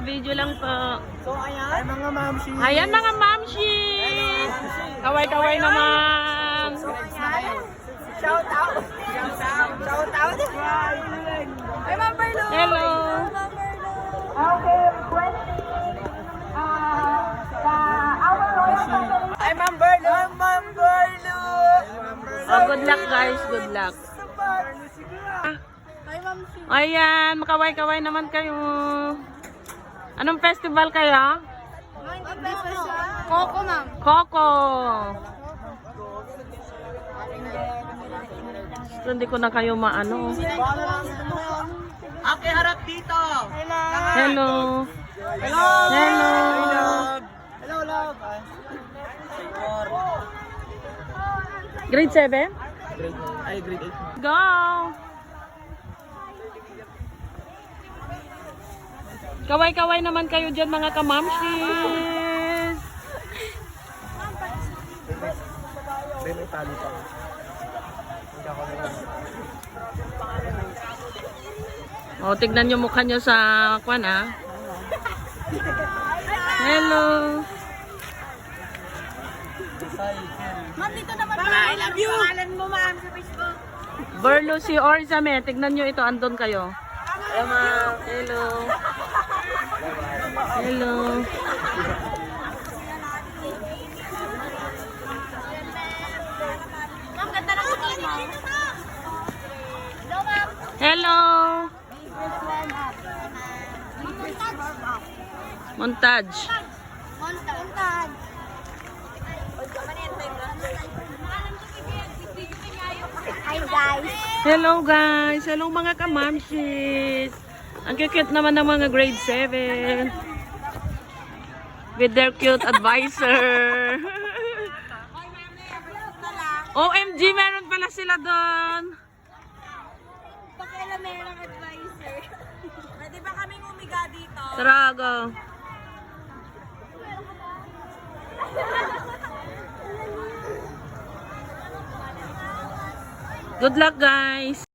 Pa-video lang po. So, ayan. Ay, mga mamshi. Ayan mga mamshi! Kaway-kaway naman! Shout out. Shout out. Shout out. Ay, Ma'am Berlo. Hello! Okay, question. Uh, the, our. Ay, Ma'am Berlo. Ay, Ma'am Berlo. Oh, good luck guys, good luck. Ay, Ma'am Ayan, makaway-kaway naman kayo. Anong festival kayo? Coco, ma'am. Coco! So, hindi ko na kayo maano. Ake, harap dito. Hello. Hello! Hello. Hello. Hello, love. Grade 7? Ay, grade 8. Go! Kaway-kaway naman kayo dyan mga kamamshis! May may tali pa. O, tignan nyo mukha nyo sa kwan ah. Hello! Ma'am, dito naman po. I love you. Pangalan mo, ma'am, sa Facebook. Berlo si Orzame, tignan nyo ito, andon kayo. Hello, ma'am. Hello! Hello! Hello! Montage. Montag. Hi guys. Hello guys! Hello mga kamamshis! Ang cute naman ng mga grade 7. With their cute advisor. OMG, meron pala sila doon. Pakailan merong advisor. Pwede ba kaming umiga dito? Tara, go. Good luck guys!